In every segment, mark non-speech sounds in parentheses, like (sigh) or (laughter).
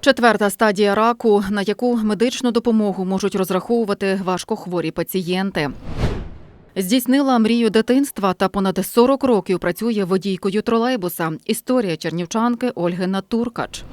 Четверта стадія раку, на яку медичну допомогу можуть розраховувати важкохворі пацієнти. Здійснила мрію дитинства та понад 40 років працює водійкою тролейбуса. Історія чернівчанки Ольги Натуркач.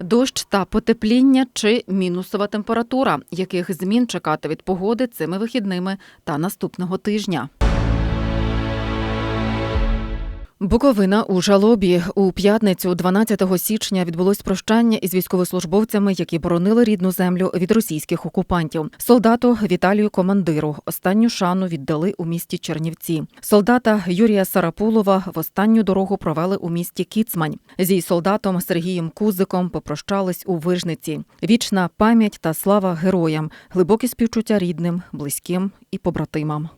Дощ та потепління чи мінусова температура, яких змін чекати від погоди цими вихідними та наступного тижня. Буковина у жалобі у п'ятницю, 12 січня, відбулось прощання із військовослужбовцями, які боронили рідну землю від російських окупантів. Солдату Віталію Командиру останню шану віддали у місті Чернівці. Солдата Юрія Сарапулова в останню дорогу провели у місті Кіцмань. Зі солдатом Сергієм Кузиком попрощались у Вижниці. Вічна пам'ять та слава героям, глибокі співчуття рідним, близьким і побратимам.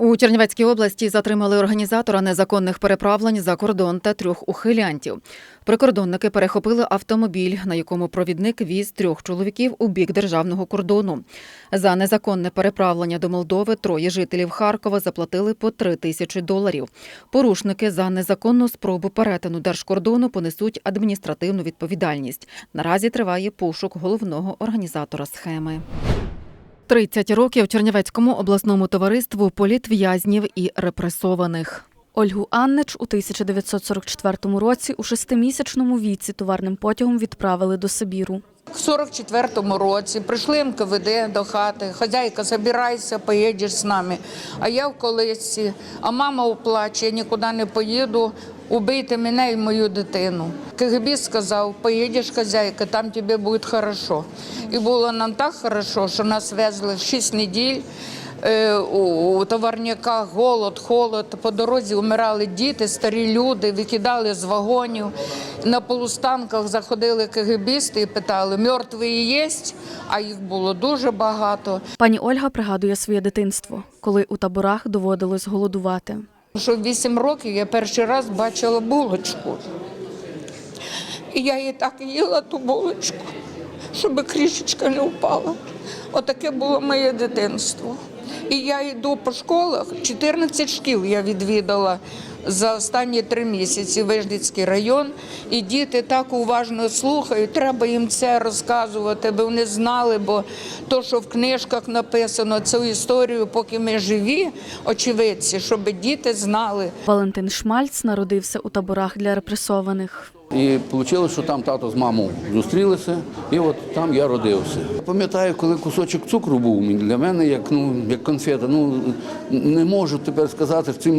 У Чернівецькій області затримали організатора незаконних переправлень за кордон та трьох ухилянтів. Прикордонники перехопили автомобіль, на якому провідник віз трьох чоловіків у бік державного кордону. За незаконне переправлення до Молдови троє жителів Харкова заплатили по три тисячі доларів. Порушники за незаконну спробу перетину держкордону понесуть адміністративну відповідальність. Наразі триває пошук головного організатора схеми. 30 років Чернівецькому обласному товариству політв'язнів і репресованих. Ольгу Аннич у 1944 році у шестимісячному віці товарним потягом відправили до Сибіру. В 44-му році прийшли МКВД до хати. Хазяйка, забирайся, поїдеш з нами. А я в колисці, а мама оплаче, я нікуди не поїду. Убийте мене і мою дитину. КГБ сказав, поїдеш, хазяйка, там тобі буде хорошо. І було нам так хорошо, що нас везли 6 неділь. У у товарняках голод, холод. По дорозі вмирали діти, старі люди, викидали з вагонів. На полустанках заходили КГБісти і питали, мертві є? А їх було дуже багато. Пані Ольга пригадує своє дитинство, коли у таборах доводилось голодувати. Що в 8 років я перший раз бачила булочку. І я її так їла, ту булочку, щоб крішечка не впала. Отаке було моє дитинство. І я йду по школах, 14 шкіл я відвідала за останні три місяці Вижницький район. І діти так уважно слухають, треба їм це розказувати, бо вони знали, бо то, що в книжках написано, цю історію, поки ми живі, очевидці, щоб діти знали. Валентин Шмальц народився у таборах для репресованих. І вийшло, що там тато з мамою зустрілися, і от там я родився. Пам'ятаю, коли кусочок цукру був для мене, як ну як конфета. Ну не можу тепер сказати, що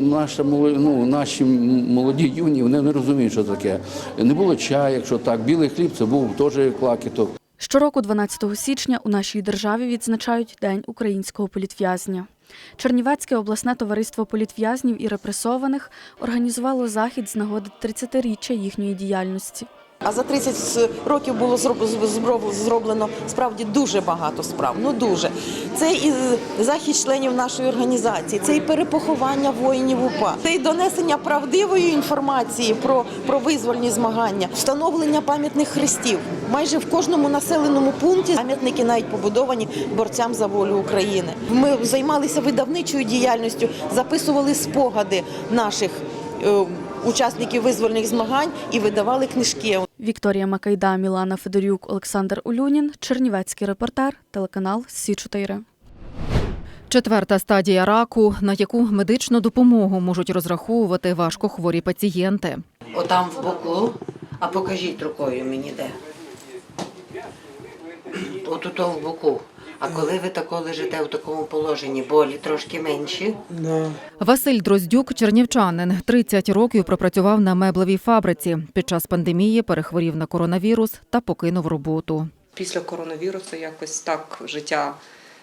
наша ну, наші молоді юні вони не розуміють, що таке. Не було чаю, якщо так. Білий хліб це був теж клакіток. Щороку, 12 січня, у нашій державі відзначають День українського політв'язня. Чернівецьке обласне товариство політв'язнів і репресованих організувало захід з нагоди 30-річчя їхньої діяльності. А за 30 років було зроб- зроб- зроблено справді дуже багато справ. Ну дуже це і захист членів нашої організації, це і перепоховання воїнів УПА, це і донесення правдивої інформації про, про визвольні змагання, встановлення пам'ятних хрестів. Майже в кожному населеному пункті пам'ятники навіть побудовані борцям за волю України. Ми займалися видавничою діяльністю, записували спогади наших. е, Учасників визвольних змагань і видавали книжки. Вікторія Макайда, Мілана Федорюк, Олександр Улюнін, Чернівецький репортер, телеканал Сі 4 Четверта стадія раку, на яку медичну допомогу можуть розраховувати важкохворі пацієнти. Отам в боку, а покажіть рукою мені де. Отут в боку. А коли ви тако лежите в такому положенні, болі трошки менші, Василь Дроздюк, чернівчанин, 30 років пропрацював на меблевій фабриці. Під час пандемії перехворів на коронавірус та покинув роботу. після коронавірусу якось так життя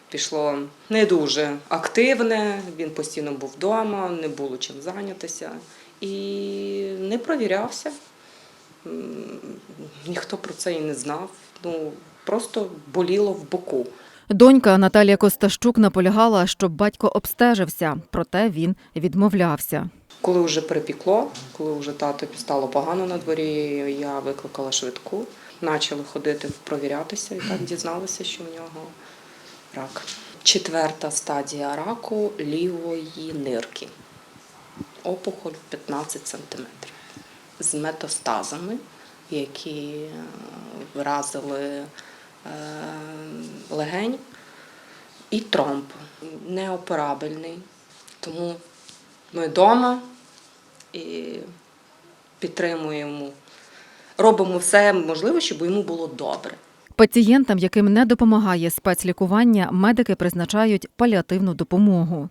пішло не дуже активне. Він постійно був вдома, не було чим зайнятися і не провірявся. Ніхто про це і не знав. Ну просто боліло в боку. Донька Наталія Костащук наполягала, щоб батько обстежився, проте він відмовлявся. Коли вже перепікло, коли вже тато стало погано на дворі, я викликала швидку, почали ходити провірятися і так дізналися, що в нього рак. Четверта стадія раку лівої нирки. Опухоль 15 см з метастазами які вразили легень і тромб. Неоперабельний. Тому ми вдома і підтримуємо, робимо все можливе, щоб йому було добре. Пацієнтам, яким не допомагає спецлікування, медики призначають паліативну допомогу.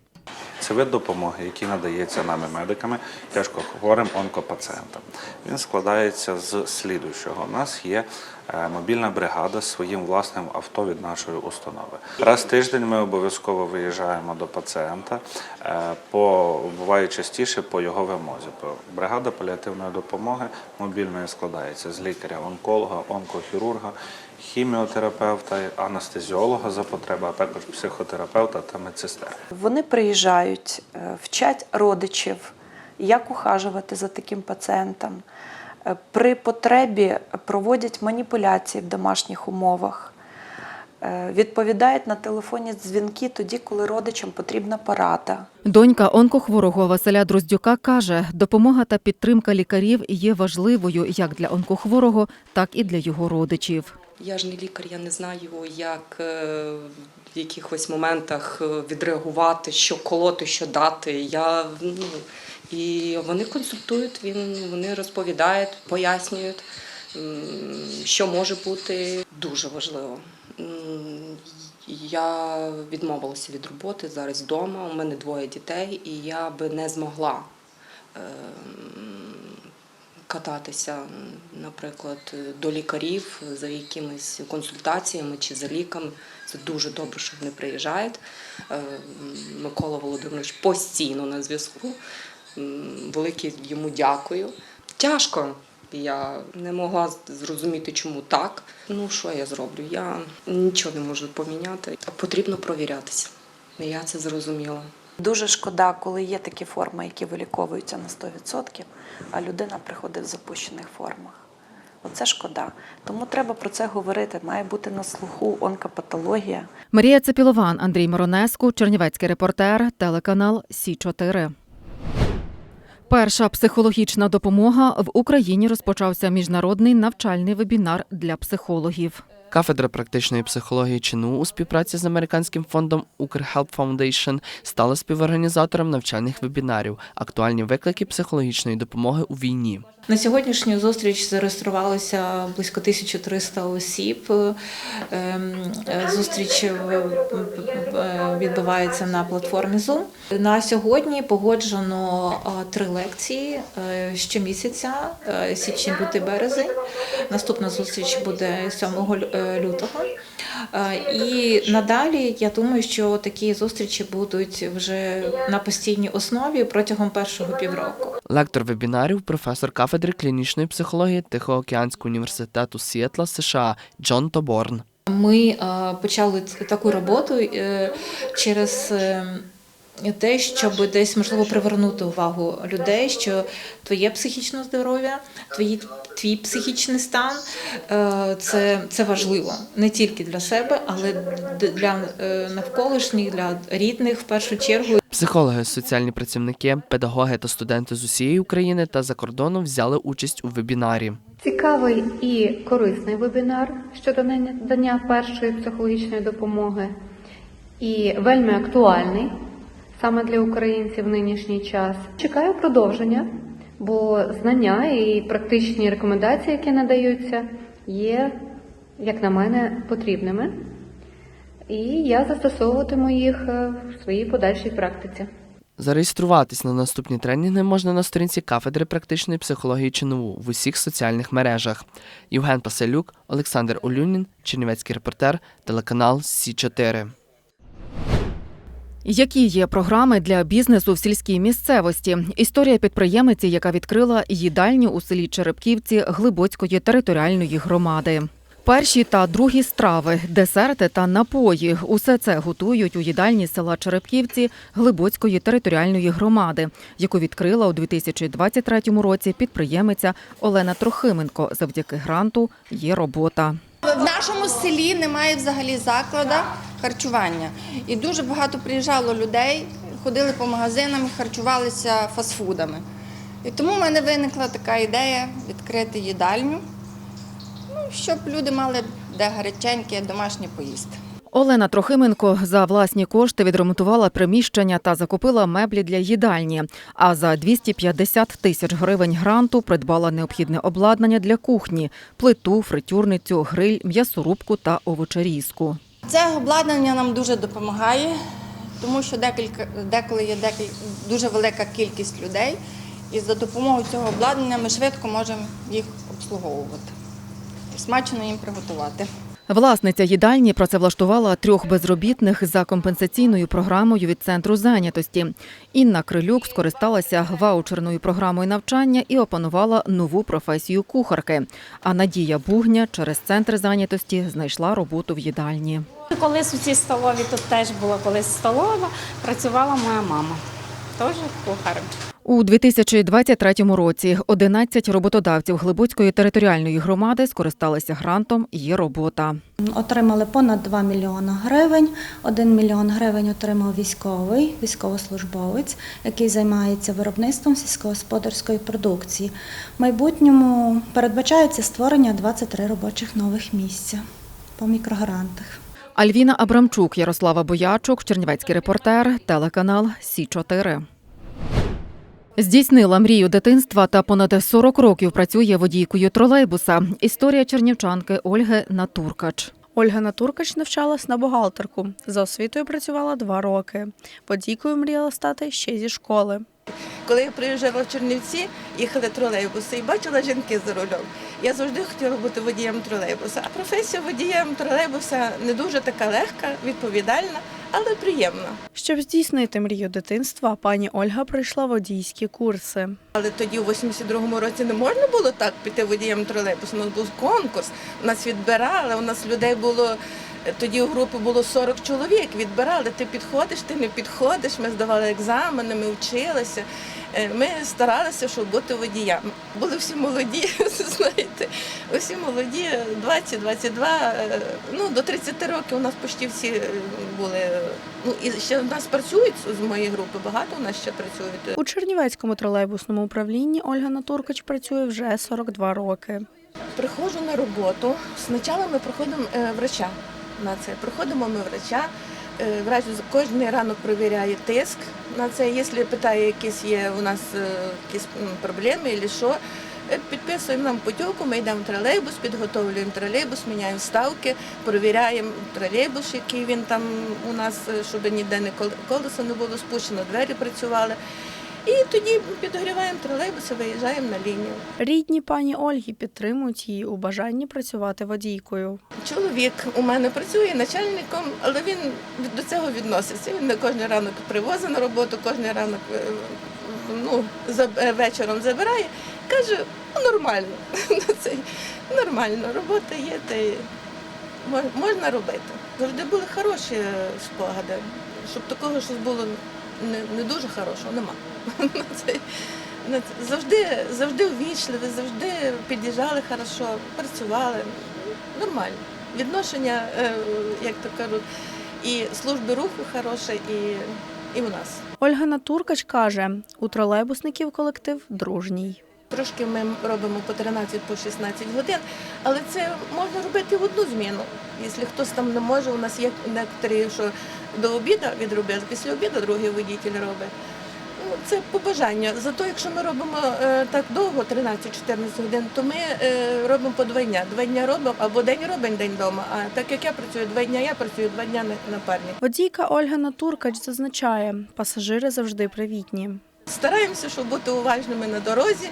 Це вид допомоги, який надається нами медиками тяжкохворим онкопацієнтам. Він складається з слідуючого. У нас є е, мобільна бригада з своїм власним авто від нашої установи. Раз в тиждень ми обов'язково виїжджаємо до пацієнта, е, буває частіше по його вимозі. Бригада паліативної допомоги мобільної складається з лікаря-онколога, онкохірурга, хіміотерапевта, анестезіолога за потреби, а також психотерапевта та медсестер. Вони приїжджають, е, вчать родичів, як ухажувати за таким пацієнтом. Е, При потребі проводять маніпуляції в домашніх умовах, Е, відповідають на телефонні дзвінки тоді, коли родичам потрібна порада. Донька онкохворого Василя Дроздюка каже, допомога та підтримка лікарів є важливою як для онкохворого, так і для його родичів. Я ж не лікар, я не знаю, як е, в якихось моментах е, відреагувати, що колоти, що дати. Я, ну, і вони консультують, він, вони розповідають, пояснюють, що може бути дуже важливо. Я відмовилася від роботи зараз вдома. У мене двоє дітей, і я би не змогла ем, кататися, наприклад, до лікарів за якимись консультаціями чи за ліками. Це дуже добре, що вони приїжджають. Е, Микола Володимирович постійно на зв'язку. Велике йому дякую. Тяжко. Я не могла зрозуміти, чому так. Ну, що я зроблю? Я нічого не можу поміняти. Потрібно провірятися. Я це зрозуміла. Дуже шкода, коли є такі форми, які виліковуються на 100%, а людина приходить в запущених формах. Оце шкода. Тому треба про це говорити. Має бути на слуху онкопатологія. Марія Цепілован, Андрій Моронеску, Чернівецький репортер, телеканал Сі 4 Перша психологічна допомога в Україні розпочався міжнародний навчальний вебінар для психологів. Кафедра практичної психології ЧНУ у співпраці з американським фондом Укрхелп Foundation стала співорганізатором навчальних вебінарів Актуальні виклики психологічної допомоги у війні. На сьогоднішню зустріч зареєструвалося близько 1300 осіб. Ем, Зустріч е, відбувається на платформі Zoom. На сьогодні погоджено е, три лекції е, щомісяця, січень, лютий, березень. Наступна зустріч буде 7 лю- е, лютого. Е, І надалі я думаю, що такі зустрічі будуть вже на постійній основі протягом першого півроку. Лектор вебінарів, професор кафедри клінічної психології Тихоокеанського університету Сіетла, США Джон Тоборн. Ми е, почали таку роботу е, через те, щоб десь можливо привернути увагу людей, що твоє психічне здоров'я, твої, твій психічний стан е, це, це важливо не тільки для себе, але для е, навколишніх, для рідних в першу чергу. Психологи, соціальні працівники, педагоги та студенти з усієї України та за кордону взяли участь у вебінарі. Цікавий і корисний вебінар щодо надання першої психологічної допомоги, і вельми актуальний саме для українців в нинішній час. Чекаю продовження, бо знання і практичні рекомендації, які надаються, є, як на мене, потрібними. І я застосовуватиму їх е, в своїй подальшій практиці. Зареєструватись на наступні тренінги можна на сторінці кафедри практичної психології ЧНУ в усіх соціальних мережах. Євген Паселюк, Олександр Олюнін, Чернівецький репортер, телеканал Сі 4 Які є програми для бізнесу в сільській місцевості? Історія підприємиці, яка відкрила їдальню у селі Черепківці Глибоцької територіальної громади. Перші та другі страви, десерти та напої усе це готують у їдальні села Черепківці Глибоцької територіальної громади, яку відкрила у 2023 році підприємиця Олена Трохименко. Завдяки гранту є робота. В нашому селі немає взагалі закладу харчування. І дуже багато приїжджало людей, ходили по магазинам харчувалися фастфудами. І тому в мене виникла така ідея відкрити їдальню щоб люди мали де гаряченьке домашнє поїсти. Олена Трохименко за власні кошти відремонтувала приміщення та закупила меблі для їдальні. А за 250 тисяч гривень гранту придбала необхідне обладнання для кухні: плиту, фритюрницю, гриль, м'ясорубку та овочерізку. Це обладнання нам дуже допомагає, тому що декілька, деколи є декілька, дуже велика кількість людей, і за допомогою цього обладнання ми швидко можемо їх обслуговувати. Смачно їм приготувати. Власниця їдальні працевлаштувала трьох безробітних за компенсаційною програмою від центру зайнятості. Інна Крилюк скористалася ваучерною програмою навчання і опанувала нову професію кухарки. А Надія Бугня через центр зайнятості знайшла роботу в їдальні. Колись у цій столові тут теж була колись столова, працювала моя мама, теж кухарем. У 2023 році 11 роботодавців Глибоцької територіальної громади скористалися грантом «Є робота». Отримали понад 2 мільйона гривень. 1 мільйон гривень отримав військовий, військовослужбовець, який займається виробництвом сільськогосподарської продукції. В майбутньому передбачається створення 23 робочих нових місця по мікрогрантах. Альвіна Абрамчук, Ярослава Боячук, Чернівецький репортер, телеканал Сі 4 Здійснила мрію дитинства та понад 40 років працює водійкою тролейбуса. Історія чернівчанки Ольги Натуркач. Ольга Натуркач навчалась на бухгалтерку. За освітою працювала два роки. Водійкою мріяла стати ще зі школи. Коли я приїжджала в Чернівці, їхали тролейбуси і бачила жінки за рулем. Я завжди хотіла бути водієм тролейбуса. А професія водієм тролейбуса не дуже така легка, відповідальна, але приємно. Щоб здійснити мрію дитинства, пані Ольга пройшла водійські курси. Але тоді, у 82-му році, не можна було так піти водієм тролейбусу. У нас був конкурс, нас відбирали, у нас людей було. Тоді у групи було 40 чоловік, відбирали, ти підходиш, ти не підходиш, ми здавали екзамени, ми вчилися. Е, Ми старалися, щоб бути водіями. Були всі молоді, (laughs) знаєте, усі молоді, 20-22, е, ну до 30 років у нас почти всі е, були. Ну і ще в нас працюють з моєї групи, багато у нас ще працюють. У Чернівецькому тролейбусному управлінні Ольга Натуркач працює вже 42 роки. Приходжу на роботу. Спочатку ми проходимо е, врача на це. Проходимо ми врача. Е, Врач кожен ранок перевіряє тиск на це. Якщо питає, якісь є у нас е, якісь проблеми або що, е, підписуємо нам путівку, ми йдемо в тролейбус, підготовлюємо тролейбус, міняємо ставки, перевіряємо тролейбус, який він там у нас, щоб ніде не кол- колесо не було спущено, двері працювали. І тоді підогріваємо тролейбус і виїжджаємо на лінію. Рідні пані Ольги підтримують її у бажанні працювати водійкою. Чоловік у мене працює начальником, але він до цього відноситься. Він не кожен ранок привозить на роботу, кожен ранок е, ну, е, вечором забирає. Каже, ну нормально. (laughs) Це нормально, робота є, та й можна робити. Завжди були хороші спогади. Щоб такого щось було не, не дуже хорошого, нема. На це- Завжди, завжди увічливі, завжди під'їжджали хорошо, працювали. Нормально. Відношення, е, як то кажуть, і служби руху хороше, і, і у нас. Ольга Натуркач каже, у тролейбусників колектив дружній. Трошки ми робимо по 13 по 16 годин, але це можна робити в одну зміну. Якщо хтось там не може, у нас є некоторі, що до обіду відробив, після обіду другий водитель робить. Це побажання. Зато якщо ми робимо е, так довго, 13-14 годин, то ми е, робимо по два дня. Два дня робимо, або день робимо, день вдома. А так як я працюю два дня, я працюю два дня на парні. Водійка Ольга Натуркач зазначає, пасажири завжди привітні. Стараємося, щоб бути уважними на дорозі,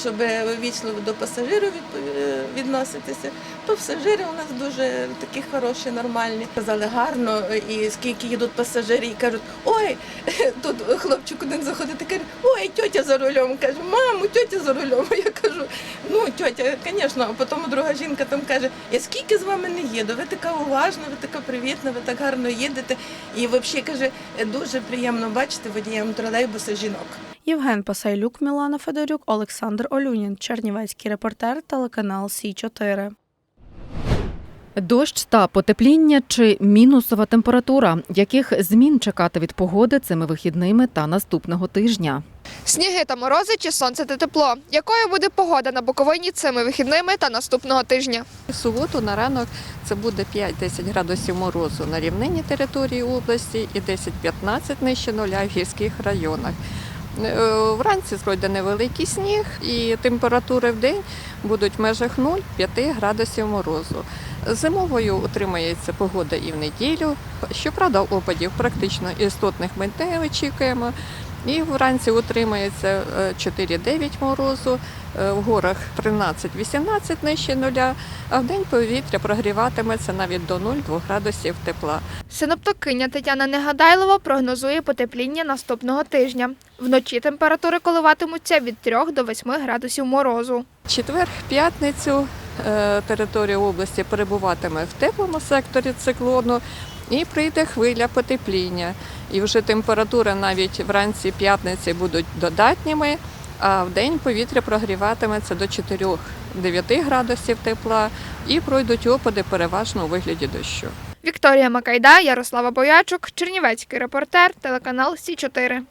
щоб вічливо до пасажирів е, відноситися. Пасажири у нас дуже такі хороші, нормальні. Казали гарно, і скільки їдуть пасажири, і кажуть, ой, (laughs) тут хлопчик один заходить і каже, ой, тьотя за рулем. Каже, мамо, тьотя за рулем. (laughs) Я кажу, ну тьотя, звісно, а потім друга жінка там каже, я скільки з вами не їду, ви така уважна, ви така привітна, ви так гарно їдете. І взагалі каже, дуже приємно бачити водієм тролейбуса жінок. Євген Пасайлюк, Мілана Федорюк, Олександр Олюнін, Чернівецький репортер, телеканал Сі 4 Дощ та потепління чи мінусова температура, яких змін чекати від погоди цими вихідними та наступного тижня. Сніги та морози чи сонце та тепло. Якою буде погода на Буковині цими вихідними та наступного тижня? Суботу на ранок це буде 5-10 градусів морозу на рівнині території області і 10-15 нижче нуля в гірських районах. Е, Вранці пройде невеликий сніг і температури в день будуть в межах 0-5 градусів морозу. Зимовою утримається погода і в неділю. Щоправда, опадів практично істотних ми не очікуємо. І вранці утримається е, 4-9 морозу, е, в горах 13-18 нижче нуля, а в день повітря прогріватиметься навіть до 0-2 градусів тепла. Синоптикиня Тетяна Негадайлова прогнозує потепління наступного тижня. Вночі температури коливатимуться від 3 до 8 градусів морозу. Четвер, п'ятницю е, територія області перебуватиме в теплому секторі циклону і прийде хвиля потепління. І вже температури навіть вранці п'ятниці будуть додатніми, а в день повітря прогріватиметься до 4-9 градусів тепла і пройдуть опади переважно у вигляді дощу. Вікторія Макайда, Ярослава Боячук, Чернівецький репортер, телеканал Сі 4